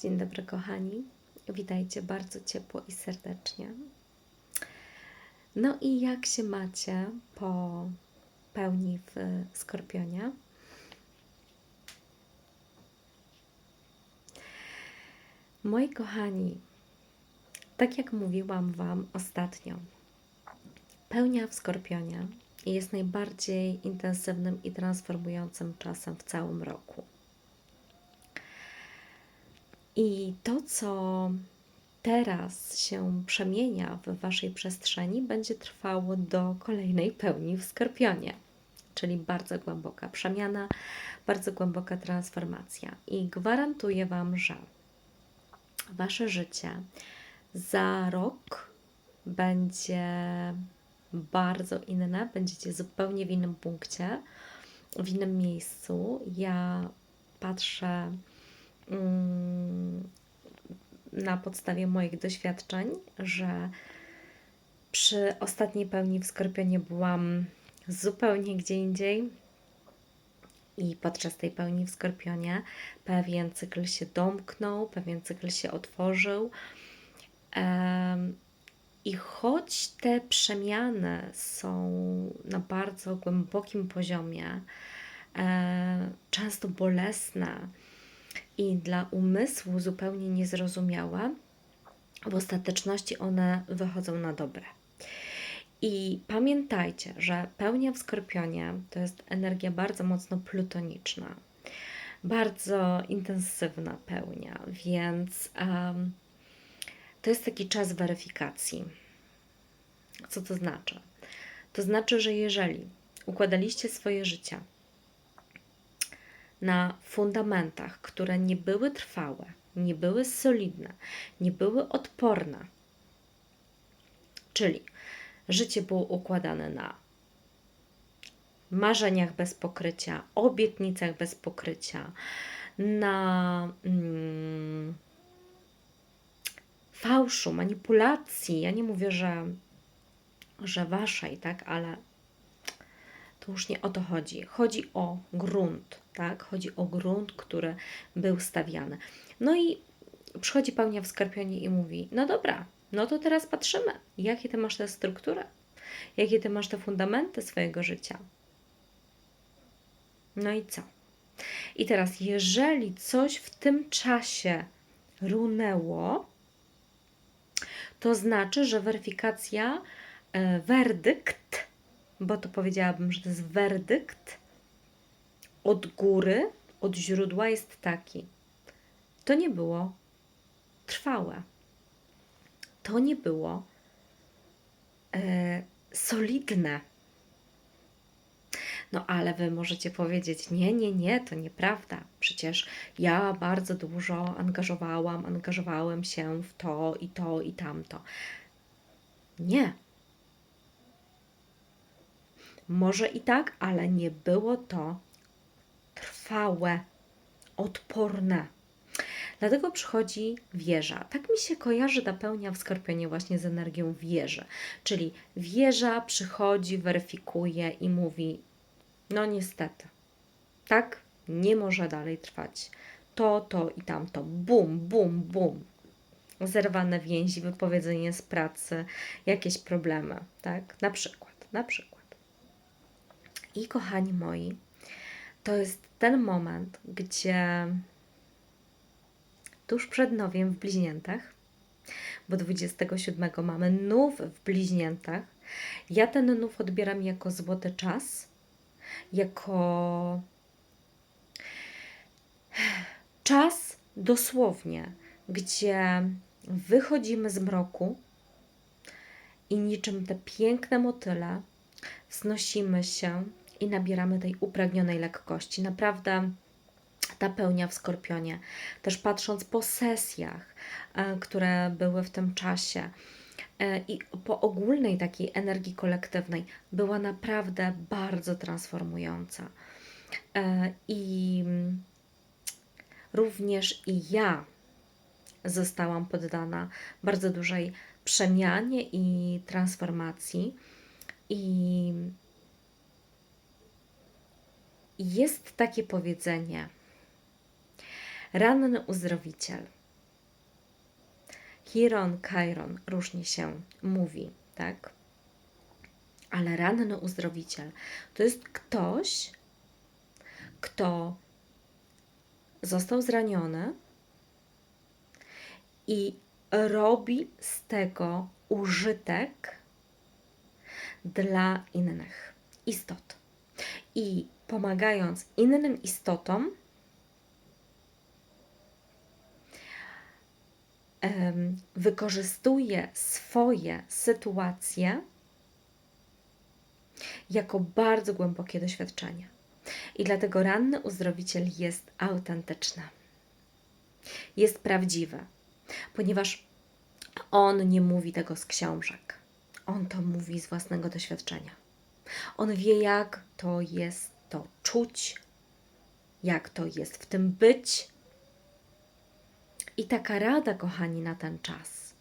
Dzień dobry, kochani. Witajcie bardzo ciepło i serdecznie. No i jak się macie po pełni w skorpionie? Moi kochani, tak jak mówiłam Wam ostatnio, pełnia w skorpionie jest najbardziej intensywnym i transformującym czasem w całym roku. I to, co teraz się przemienia w Waszej przestrzeni, będzie trwało do kolejnej pełni w skorpionie, czyli bardzo głęboka przemiana, bardzo głęboka transformacja. I gwarantuję Wam, że Wasze życie za rok będzie bardzo inne, będziecie zupełnie w innym punkcie, w innym miejscu. Ja patrzę na podstawie moich doświadczeń, że przy ostatniej pełni w Skorpionie byłam zupełnie gdzie indziej. I podczas tej pełni w Skorpionie pewien cykl się domknął, pewien cykl się otworzył. I choć te przemiany są na bardzo głębokim poziomie, e, często bolesne i dla umysłu zupełnie niezrozumiałe, w ostateczności one wychodzą na dobre. I pamiętajcie, że pełnia w skorpionie to jest energia bardzo mocno plutoniczna, bardzo intensywna pełnia, więc um, to jest taki czas weryfikacji. Co to znaczy? To znaczy, że jeżeli układaliście swoje życie na fundamentach, które nie były trwałe, nie były solidne, nie były odporne, czyli życie było układane na marzeniach bez pokrycia, obietnicach bez pokrycia, na mm, fałszu, manipulacji. Ja nie mówię, że, że waszej, tak, ale to już nie o to chodzi. Chodzi o grunt, tak? Chodzi o grunt, który był stawiany. No i przychodzi pełnia w skorpionie i mówi: No dobra, no to teraz patrzymy, jakie ty masz tę strukturę, jakie ty masz te fundamenty swojego życia. No i co? I teraz, jeżeli coś w tym czasie runęło, to znaczy, że weryfikacja, e, werdykt, bo to powiedziałabym, że to jest werdykt od góry, od źródła jest taki. To nie było trwałe. To nie było e, solidne. No ale wy możecie powiedzieć: Nie, nie, nie, to nieprawda. Przecież ja bardzo dużo angażowałam, angażowałem się w to i to i tamto. Nie. Może i tak, ale nie było to trwałe, odporne. Dlatego przychodzi wieża. Tak mi się kojarzy ta pełnia w Skorpionie właśnie z energią wieży. Czyli wieża przychodzi, weryfikuje i mówi: No niestety, tak nie może dalej trwać. To, to i tamto. Bum, bum, bum. Zerwane więzi, wypowiedzenie z pracy, jakieś problemy, tak? Na przykład, na przykład. I kochani moi, to jest ten moment, gdzie tuż przed nowiem w bliźniętach, bo 27 mamy nów w bliźniętach. Ja ten nów odbieram jako złoty czas, jako czas dosłownie, gdzie wychodzimy z mroku i niczym te piękne motyle wznosimy się i nabieramy tej upragnionej lekkości. Naprawdę ta pełnia w skorpionie. Też patrząc po sesjach, e, które były w tym czasie e, i po ogólnej takiej energii kolektywnej, była naprawdę bardzo transformująca. E, I również i ja zostałam poddana bardzo dużej przemianie i transformacji. I jest takie powiedzenie: ranny uzdrowiciel. Chiron, Chiron różnie się mówi, tak? Ale ranny uzdrowiciel to jest ktoś, kto został zraniony i robi z tego użytek dla innych istot. I pomagając innym istotom, wykorzystuje swoje sytuacje jako bardzo głębokie doświadczenie. I dlatego ranny uzdrowiciel jest autentyczny. Jest prawdziwy, ponieważ on nie mówi tego z książek. On to mówi z własnego doświadczenia. On wie, jak to jest to czuć, jak to jest w tym być. I taka rada, kochani, na ten czas.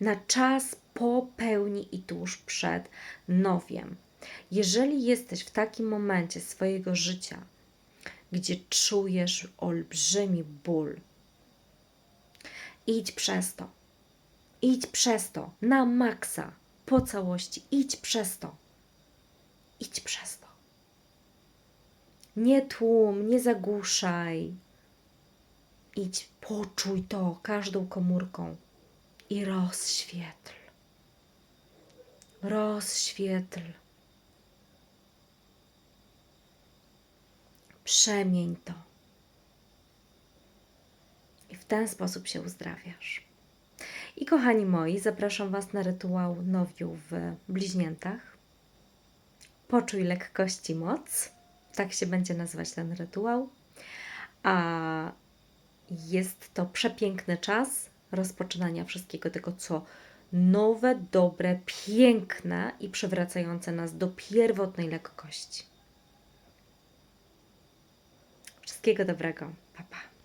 Na czas po pełni i tuż przed nowiem. Jeżeli jesteś w takim momencie swojego życia, gdzie czujesz olbrzymi ból, idź przez to. Idź przez to na maksa, po całości. Idź przez to. Idź przez to. Nie tłum, nie zagłuszaj. Idź, poczuj to każdą komórką i rozświetl. Rozświetl. Przemień to. I w ten sposób się uzdrawiasz. I kochani moi, zapraszam Was na rytuał nowiu w bliźniętach. Poczuj lekkość i moc. Tak się będzie nazywać ten rytuał. A jest to przepiękny czas rozpoczynania wszystkiego tego, co nowe, dobre, piękne i przywracające nas do pierwotnej lekkości. Wszystkiego dobrego. Pa, pa.